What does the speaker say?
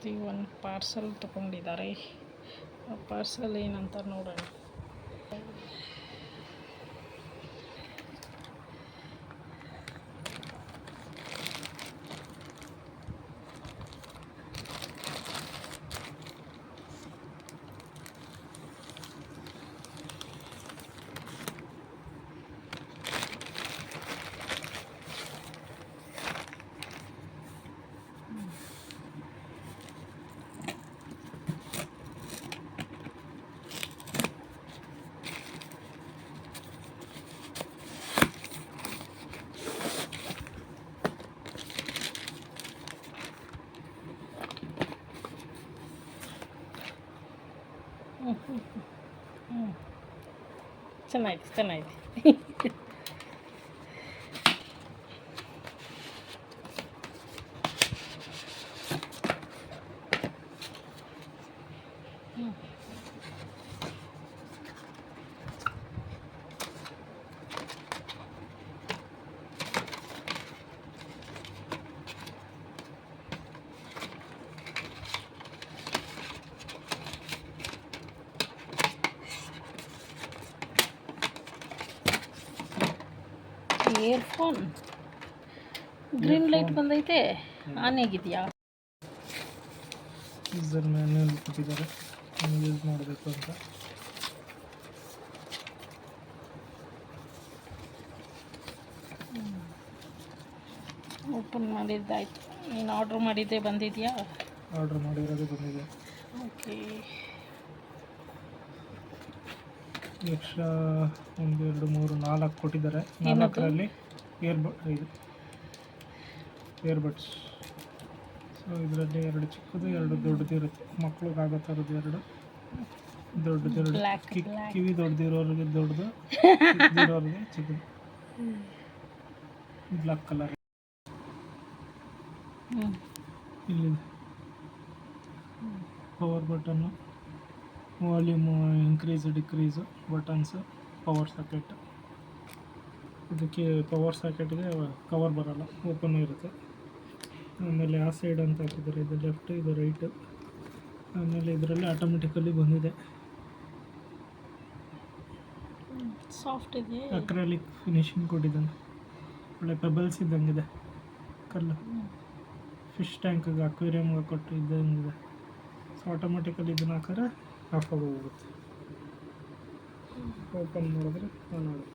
ಜಾಸ್ತಿ ಒಂದು ಪಾರ್ಸಲ್ ತೊಗೊಂಡಿದ್ದಾರೆ. ಆ ಪಾರ್ಸಲ್ ಏನಂತ ನೋಡೋಣ. ಹ್ಞೂ ಹ್ಞೂ ಇಯರ್ಫೋನ್ ಗ್ರೀನ್ ಲೈಟ್ ಬಂದೈತೆ. ಆನ್ ಆಗಿದೆಯಾ ಯೂಸರ್ ಮ್ಯಾನ್ಯಲ್ ಕೊಟ್ಟಿದ್ದಾರೆ ಹೆಂಗೆ ಯೂಸ್ ಮಾಡಬೇಕು ಅಂತ. ಓಪನ್ ಮಾಡಿದ್ದಾಯ್ತು. ನೀನು ಆರ್ಡ್ರ್ ಮಾಡಿದ್ದೆ ಬಂದಿದೆಯಾ? ಆರ್ಡ್ರ್ ಮಾಡಿರೋದು ಬಂದಿದೆ. ಓಕೆ ಎಕ್ಸ್ಟ್ರಾ ಒಂದು ಎರಡು ಮೂರು ನಾಲ್ಕು ಕೊಟ್ಟಿದ್ದಾರೆ. ನಾಲ್ಕರಲ್ಲಿ ಏರ್ಬಡ್ ಬಡ್ ಇದು ಇಯರ್ಬಡ್ಸ್ ಸೊ ಇದರಲ್ಲಿ ಎರಡು ಚಿಕ್ಕದು ಎರಡು ದೊಡ್ಡದು ಇರುತ್ತೆ. ಮಕ್ಳಿಗೆ ಆಗೋ ಥರದ್ದು ಎರಡು. ದೊಡ್ಡದು ಎರಡು. ಕಿ- ಕಿವಿ ದೊಡ್ಡದಿರೋರಿಗೆ ದೊಡ್ಡದು ಚಿಕ್ಕದಿರೋರಿಗೆ ಚಿಕ್ಕದು. ಬ್ಲಾಕ್ ಕಲರ್ ಇಲ್ಲಿದೆ. ಇಲ್ಲಿ power button volume increase decrease buttons power socket ಇದಕ್ಕೆ ಪವರ್ ಸಾಕೆಟ್ಗೆ ಕವರ್ ಬರೋಲ್ಲ ಓಪನ್ ಇರುತ್ತೆ. ಆಮೇಲೆ ಆ ಸೈಡ್ ಅಂತ ಹಾಕಿದ್ದಾರೆ ಇದು ಲೆಫ್ಟ್ ಇದು ರೈಟ್ ಆಮೇಲೆ ಇದರಲ್ಲಿ ಆಟೋಮೆಟಿಕಲಿ ಬಂದಿದೆ. ಸಾಫ್ಟ್ ಇದೆ ಅಕ್ರಾಲಿಕ್ ಫಿನಿಶಿಂಗ್ ಕೊಟ್ಟಿದ್ದಾನೆ ಒಳ್ಳೆ ಪೆಬಲ್ಸ್ ಇದ್ದಂಗಿದೆ. ಕಲ್ಲು. ಫಿಶ್ ಟ್ಯಾಂಕ್ಗೆ ಅಕ್ವೇರಿಯಮ್ಗೆ ಕೊಟ್ಟು ಇದ್ದಂಗಿದೆ. ಸೊ ಆಟೋಮೆಟಿಕಲಿ ಇದನ್ನ ಹಾಕಿದ್ರೆ ಆಫ್ ಆಗೋಗುತ್ತೆ. ಓಪನ್ ಮಾಡಿದ್ರೆ ಆನ್ ಆಗುತ್ತೆ